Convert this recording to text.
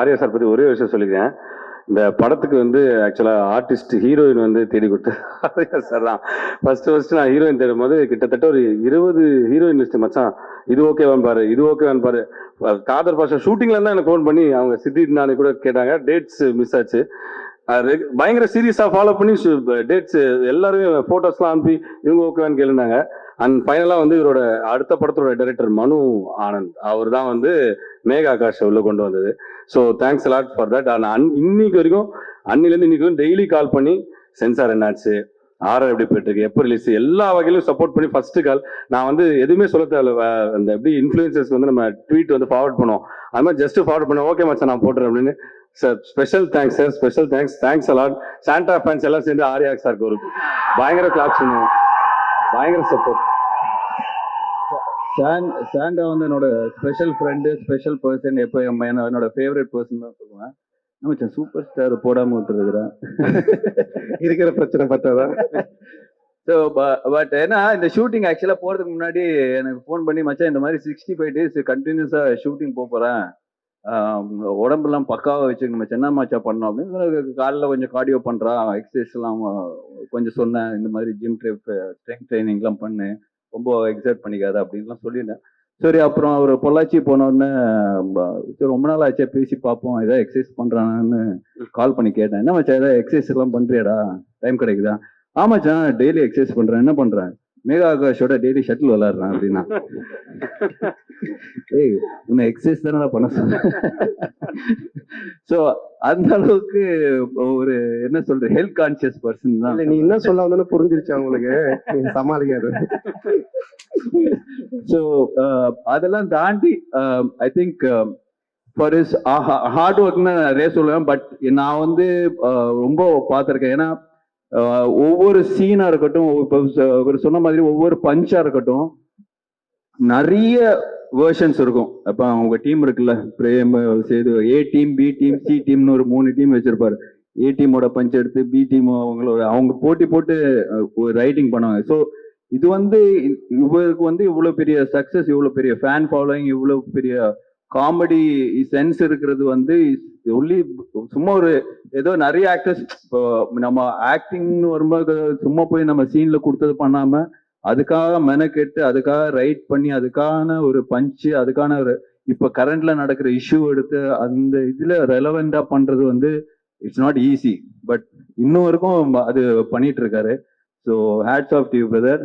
Arya sir பற்றி ஒரே விஷயம் சொல்லிக்கிறேன். இந்த படத்துக்கு வந்து ஆக்சுவலாக ஆர்டிஸ்ட் ஹீரோயின் வந்து தேடி கொடுத்து ஆரியா சார் தான். ஃபஸ்ட்டு ஃபஸ்ட்டு நான் ஹீரோயின் தேடும் போது கிட்டத்தட்ட ஒரு இருபது ஹீரோயின் லிஸ்ட் மச்சான். இது ஓகேவான்னு பாரு இது ஓகேவான்னு பாரு. காதர் பாஷா ஷூட்டிங்ல தான் எனக்கு ஃபோன் பண்ணி அவங்க சித்தி நானே கூட கேட்டாங்க. டேட்ஸ் மிஸ் ஆச்சு. பயங்கர சீரியஸாக ஃபாலோ பண்ணி டேட்ஸ் எல்லாருமே ஃபோட்டோஸ்லாம் அனுப்பி இவங்க ஓகேவான்னு கேளுனாங்க. அண்ட் ஃபைனலாக வந்து இவரோட அடுத்த படத்தோட டைரக்டர் மனு ஆனந்த். அவர் தான் வந்து மேகா ஆகாஷ் உள்ள கொண்டு வந்தது. So thanks lot for that ஆனால் அன் இன்னைக்கு வரைக்கும் அன்னிலேருந்து இன்னைக்கு வரைக்கும் டெய்லி கால் பண்ணி சென்சார் என்னாச்சு ஆர்ஆர் எப்படி போயிட்டு இருக்கு எப்போ ரிலீஸ் எல்லா வகையிலும் சப்போர்ட் பண்ணி ஃபர்ஸ்ட் கால் நான் வந்து எதுவுமே சொல்ல தேவையில்ல அந்த எப்படி இன்ஃப்ளூயன்சர்ஸ் வந்து நம்ம ட்வீட் வந்து ஃபார்வர்ட் பண்ணுவோம். அது மாதிரி ஜஸ்ட் ஃபார்வர்ட் பண்ண ஓகே மச்சா நான் போட்டுறேன் அப்படின்னு. Sir special thanks sir special thanks thanks a lot Santa fans எல்லாம் சேர்ந்து ஆர்யா சாருக்கு ஒரு பயங்கர கிளாப்ஸ் பண்ணுவோம். பயங்கர சப்போர்ட் சாண்ட் சாண்டா வந்து என்னோட ஸ்பெஷல் ஃப்ரெண்டு ஸ்பெஷல் பர்சன் எப்போ என் என்ன- என்னோட ஃபேவரட் பர்சன் தான் சொல்லுவேன். நம்ம சூப்பர் ஸ்டார் போடாம விட்டுருக்குறேன் இருக்கிற பிரச்சனை பார்த்தாதான் ஸோ பட் ஏன்னா இந்த ஷூட்டிங் ஆக்சுவலாக போகிறதுக்கு முன்னாடி எனக்கு ஃபோன் பண்ணி மச்சான் இந்த மாதிரி சிக்ஸ்டி ஃபைவ் டேஸ் கண்டினியூஸாக ஷூட்டிங் போகிறேன் உடம்பெல்லாம் பக்காவாக வச்சுக்கணும் மச்சான். என்ன மச்சா பண்ணோம் அப்படின்னு காலைல கொஞ்சம் கார்டியோ பண்ணுறான் எக்ஸசைஸ்லாம் கொஞ்சம் சொன்னேன். இந்த மாதிரி ஜிம் ட்ரிப் ஸ்ட்ரென்த் ட்ரைனிங்லாம் பண்ணு. ரொம்ப எக்ஸைட் பண்ணிக்காத அப்படின்லாம் சொல்லியிருந்தேன். சரி அப்புறம் அவர் பொள்ளாச்சி போனோடனே சரி ரொம்ப நாள் ஆச்சே பேசி பார்ப்போம் ஏதாவது எக்ஸசைஸ் பண்ணுறான்னு கால் பண்ணி கேட்டேன். என்ன மச்சா ஏதாவது எக்ஸசைஸ் எல்லாம் பண்ணுறியாடா டைம் கிடைக்குதா? ஆமாச்சா டெய்லி எக்ஸசைஸ் பண்ணுறேன் என்ன பண்ணுறேன் மேகா ஆகாஷோட டெய்லி ஷட்டில் விளாட்றேன் அப்படின்னா. ஏய் உன்னை எக்ஸசைஸ் தானடா பண்ண சொன்னேன். ஸோ அந்த அளவுக்கு ஒரு என்ன சொல்ற ஹெல்த் கான்சியஸ் பர்சன் தான். நீ என்ன சொல்ல வந்தோன்னு புரிஞ்சிருச்சு அவங்களுக்கு சமாளிக்காது. ஸோ அதெல்லாம் தாண்டி I think for is hard ஒர்க்னு நிறைய சொல்லுவேன் பட் நான் வந்து ரொம்ப பார்த்துருக்கேன். ஏன்னா ஒவ்வொரு சீனாக இருக்கட்டும் இப்போ அவர் சொன்ன மாதிரி ஒவ்வொரு பஞ்சா இருக்கட்டும் நிறைய வேர்ஷன்ஸ் இருக்கும். அப்போ அவங்க டீம் இருக்குல்ல Prem Sethu A team B team C டீம்னு ஒரு மூணு டீம் வச்சிருப்பாரு. ஏ டீமோட பஞ்ச் எடுத்து பி டீம் அவங்களோட அவங்க போட்டி போட்டு ரைட்டிங் பண்ணுவாங்க. ஸோ இது வந்து இவருக்கு வந்து இவ்வளோ பெரிய சக்ஸஸ் இவ்வளோ பெரிய ஃபேன் ஃபாலோயிங் இவ்வளோ பெரிய காமெடி சென்ஸ் இருக்கிறது வந்து ஒன்லி சும்மா ஒரு ஏதோ நிறைய ஆக்டர்ஸ் இப்போ நம்ம ஆக்டிங்னு வரும்போது சும்மா போய் நம்ம சீனில் கொடுத்தது பண்ணாமல் அதுக்காக மெனக்கெட்டு அதுக்காக ரைட் பண்ணி அதுக்கான ஒரு பஞ்சு அதுக்கான ஒரு இப்போ கரண்ட்ல நடக்கிற இஷ்யூ எடுத்து அந்த இதுல ரெலவெண்டா பண்றது வந்து இட்ஸ் நாட் ஈஸி பட் இன்னும் வரைக்கும் அது பண்ணிட்டு இருக்காரு. So hats off to brother